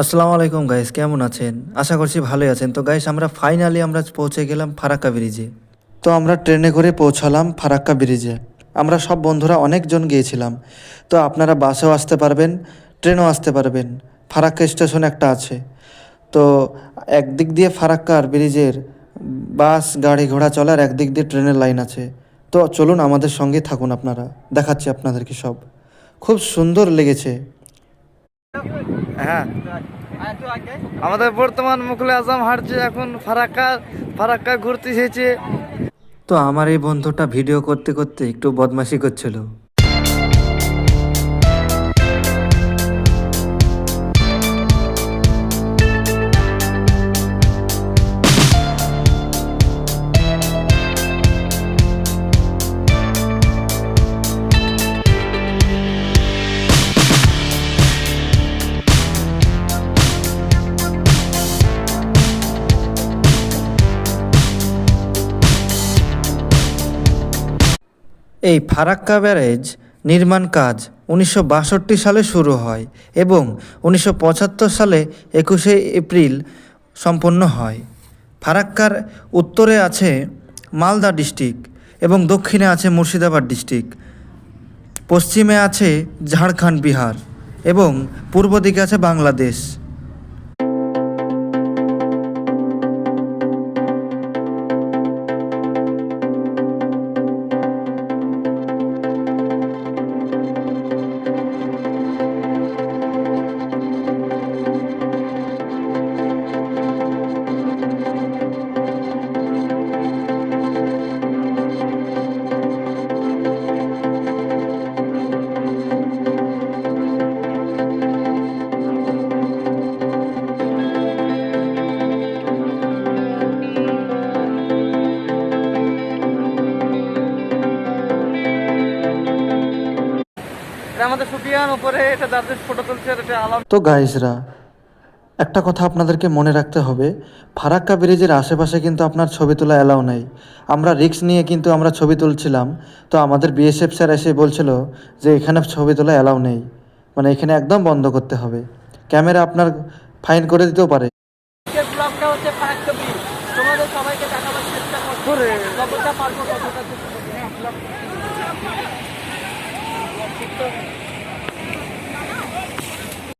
আসসালামু আলাইকুম গাইস কেমন আছেন? আশা করছি ভালোই আছেন। তো গাইস আমরা ফাইনালি আমরা পৌঁছে গেলাম ফারাক্কা ব্রিজে তো আমরা ট্রেনে করে পৌঁছালাম ফারাক্কা ব্রিজে আমরা সব বন্ধুরা অনেকজন গিয়েছিলাম। তো আপনারা বাসেও আসতে পারবেন, ট্রেনও আসতে পারবেন। ফারাক্কা স্টেশন একটা আছে। তো একদিক দিয়ে ফারাক্কার ব্রিজের বাস, গাড়ি, ঘোড়া চলার একদিক দিয়ে ট্রেনের লাইন আছে। তো চলুন আমাদের সঙ্গে থাকুন আপনারা। দেখাচ্ছি আপনাদেরকে সব। খুব সুন্দর লেগেছে। হ্যাঁ। আমাদের বর্তমান মুখলে আজম হাঁটছে এখন ফারাক্কা ফারাক্কা ঘুরতে এসেছে। তো আমার এই বন্ধুটা ভিডিও করতে করতে একটু বদমাশি করছিল। এই ফারাক্কা ব্যারেজ নির্মাণ কাজ উনিশশো বাষট্টি সালে শুরু হয় এবং উনিশশো পঁচাত্তর সালে একুশে এপ্রিল সম্পন্ন হয়। ফারাক্কার উত্তরে আছে মালদা ডিস্ট্রিক্ট এবং দক্ষিণে আছে মুর্শিদাবাদ ডিস্ট্রিক্ট। পশ্চিমে আছে ঝাড়খণ্ড বিহার এবং পূর্ব দিকে আছে বাংলাদেশ। তো গাইসরা একটা কথা আপনাদেরকে মনে রাখতে হবে ফারাক্কা ব্রিজের আশেপাশে কিন্তু আপনার ছবি তোলা অ্যালাউ নেই। আমরা রিক্স নিয়ে কিন্তু আমরা ছবি তুলছিলাম তো আমাদের বিএসএফ স্যার এসে বলছিল যে এখানে ছবি তোলা অ্যালাউ নেই মানে এখানে একদম বন্ধ করতে হবে। ক্যামেরা আপনার ফাইন করে দিতেও পারে। তোমাদের সবাইকে দেখাবার চেষ্টা করছি।